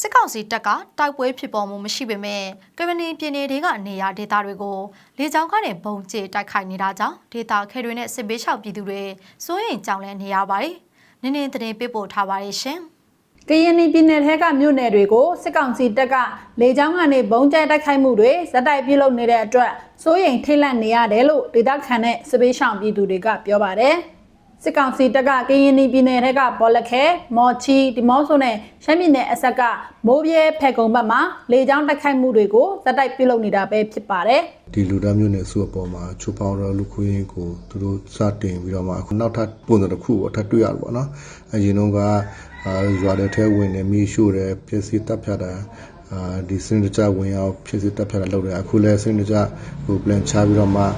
စစ်ကောင်စီတပ်ကတိုက်ပွဲဖြစ်ပေါ်မှုမရှိပေမဲ့ကမနီပြည်နယ်တွေကနေရာဒေသတွေကိုလေကြောင်းကနေဘုံကျဲတိုက်ခိုက်နေတာကြောင့်ဒေသခဲတွေနဲ့စစ်ဘေးရှောင်ပြည်သူတွေစိုးရိမ်ကြောင်လန့်နေရပါတယ်။နင်းနေသတင်းပေးပို့ထားပါတယ်ရှင်။ကရင်ပြည်နယ်ထဲကမြို့နယ်တွေကိုစစ်ကောင်စီတပ်ကလေကြောင်းကနေဘုံကျဲတိုက်ခိုက်မှုတွေဇက်တိုက်ပြုလုပ်နေတဲ့အတွက်စိုးရိမ်ထိတ်လန့်နေရတယ်လို့ဒေသခံနဲ့စပေးရှောင်ပြည်သူတွေကပြောပါတယ်။ စစ်ကောင်စီတပ်ကကရင်ပြည်နယ်ထဲကဘောလခဲမော်ချီဒီမော့ဆိုနဲ့ရှမ်းပြည်နယ်အဆက်ကမိုးပြဲဖဲကုံဘက်မှာလေကြောင်းတိုက်ခိုက်မှုတွေကိုဇက်တိုက်ပြုလုပ်နေတာပဲဖြစ်ပါတယ်။ဒီလူသားမျိုးနဲ့စုအပေါ်မှာချိုးပေါင်းတော့လူခွေးကိုသူတို့စတင်ပြီးတော့မှအခုနောက်ထပ်ပုံစံတစ်ခုပေါ့ထပ်တွေ့ရလို့ပေါ့နော်အရင်တော့ကအာရွာတဲ့ထဲဝင်နေမိရှို့တယ်ပြည့်စည်တပ်ဖြတ်တာအာဒီစင်တကြဝင်ရောက်ဖြစ်စစ်တပ်ဖြတ်တာလုပ်တယ်အခုလဲစင်တကြဟို plan ချပြီးတော့မှအာ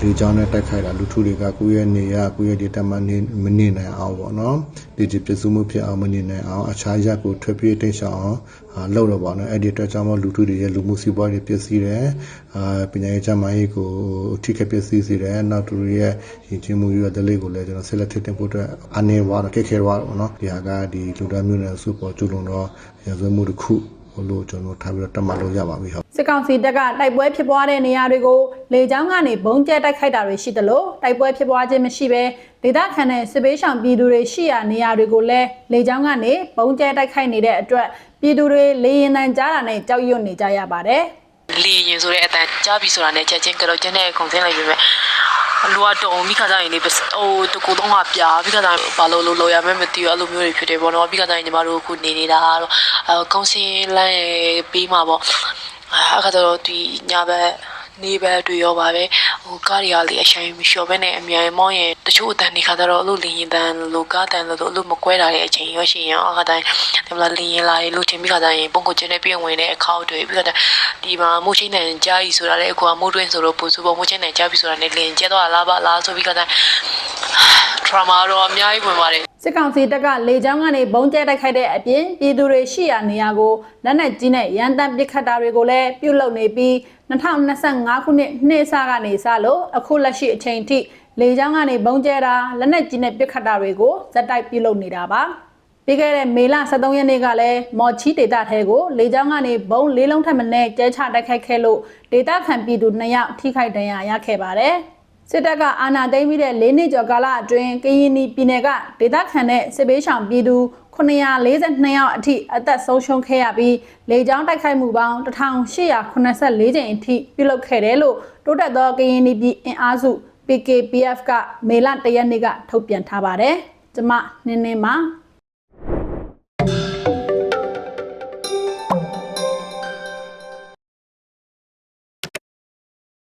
လေချောင်းနဲ့တိုက်ခိုက်တာလူထုတွေကကိုယ့်ရဲ့နေရကိုယ့်ရဲ့ဒီတမနေမနေနိုင်အောင်ပေါ့နော်ဒီဒီပြစုမှုဖြစ်အောင်မနေနိုင်အောင်အခြားရက်ကိုထွက်ပြေးတိတ်ဆောင်အောင်အာလုပ်တော့ပေါ့နော်အဲ့ဒီအတွက်ကြောင့်မလူထုတွေရဲ့လူမှုစီးပွားတွေပျက်စီးတယ်အာပညာရေးချမ်းမာရေးကိုထိခိုက်ပျက်စီးစေတယ်နောက်သူတွေရဲ့ရင်ချင်းမှုရတဲ့လေးကိုလည်းကျွန်တော်ဆက်လက်ထည့်တင်ဖို့အတွက်အနေဝါတော့ခက်ခဲသွားတော့နော်ဒီဟာကဒီလူသားမျိုးနဲ့စုပေါ်ကျူလုံတော့ရဇဝမှုတစ်ခုဟိုလို့ကျွန်တော်ထားပြီးတော့တတ်မှတ်လို့ရပါပြီဟုတ် စစ်ကောင်စီတပ်ကတိုက်ပွဲဖြစ်ပွားတဲ့နေရာတွေကိုလေကြောင်းကနေဘုံကျဲတိုက်ခိုက်တာတွေရှိသလိုတိုက်ပွဲဖြစ်ပွားခြင်းမရှိဘဲဒေသခံတဲ့စစ်ပေးဆောင်ပြည်သူတွေရှိရာနေရာတွေကိုလည်းလေကြောင်းကနေဘုံကျဲတိုက်ခိုက်နေတဲ့အတွက်ပြည်သူတွေလေရင်တန်ကြားတာနဲ့ကြောက်ရွံ့နေကြရပါတယ်။လေရင်ဆိုတဲ့အတန်ကြားပြီဆိုတာနဲ့ချက်ချင်းကတော့ကျင်းတဲ့ခုံစင်းလိုက်ပြီမဲ့လူကတုံမိခါစားရင်လေဟိုတကူတော့ကပြာပြီးခါစားဘာလို့လို့လို့ရမယ်မသိဘူးအဲ့လိုမျိုးတွေဖြစ်တယ်ပေါ့နော်ပြီးခါစားရင်ညီမတို့အခုနေနေတာတော့အဲကုန်းစင်းလမ်းရဲ့ပြီးမှာပေါ့ အခါတော့ဒီညဘက်နေဘက်တွေ့ရောပါပဲဟိုကားတွေကလေအရှိန်မလျှော်ဘဲနဲ့အမြန်မောင်းရင်တချို့အတန်တွေခါတော့အဲ့လိုလင်းရင်တန်လိုကားတန်လို့အဲ့လိုမကွဲတာတဲ့အချိန်ရောရှိရင်အခါတိုင်းဒီမှာလင်းရင်လာရင်လို့ချင်းပြီးခါစားရင်ပုံကိုကျင်းနေပြည့်ဝင်တဲ့အခောက်တွေပြီးခါဒီမှာမိုးချင်းတန်ကြားကြီးဆိုတာလေအခုကမိုးတွင်းဆိုတော့ပူစုပုံမိုးချင်းတန်ကြားပြီဆိုတာနဲ့လင်းကျဲတော့လားပါလားဆိုပြီးခါတိုင်း trauma တော့အများကြီးဝင်ပါတယ်စစ်ကောင်စီတပ်ကလေကြောင်းကနေဘုံကျဲတိုက်ခိုက်တဲ့အပြင်ပြည်သူတွေရှိရာနေရာကိုလက်နက်ကြီးနဲ့ရန်တမ်းပစ်ခတ်တာတွေကိုလည်းပြုလုပ်နေပြီး2025ခုနှစ်နှစ်စကနေစလို့အခုလက်ရှိအချိန်ထိလေကြောင်းကနေဘုံကျဲတာလက်နက်ကြီးနဲ့ပစ်ခတ်တာတွေကိုဇက်တိုက်ပြုလုပ်နေတာပါပြီးခဲ့တဲ့မေလ23ရက်နေ့ကလည်းမော်ချီဒေတာထဲကိုလေကြောင်းကနေဘုံလေးလုံးထပ်မံနဲ့ကျဲချတိုက်ခိုက်ခဲ့လို့ဒေတာခံပြည်သူ2ယောက်ထိခိုက်ဒဏ်ရာရခဲ့ပါတယ်။ စစ်တပ်ကအာဏာသိမ်းပြီးတဲ့၄နှစ်ကျော်ကာလအတွင်းကရင်ပြည်နယ်ကဒေသခံတဲ့စစ်ဘေးရှောင်ပြည်သူ942ယောက်အထိအသက်ဆုံးရှုံးခဲ့ရပြီးလေကြောင်းတိုက်ခိုက်မှုပေါင်း1884ကြိမ်အထိပြုလုပ်ခဲ့တယ်လို့တိုးတက်သောကရင်ပြည်အင်အားစု PKPF ကမေလ1ရက်နေ့ကထုတ်ပြန်ထားပါတယ်။ကျမနင်းနေမှာ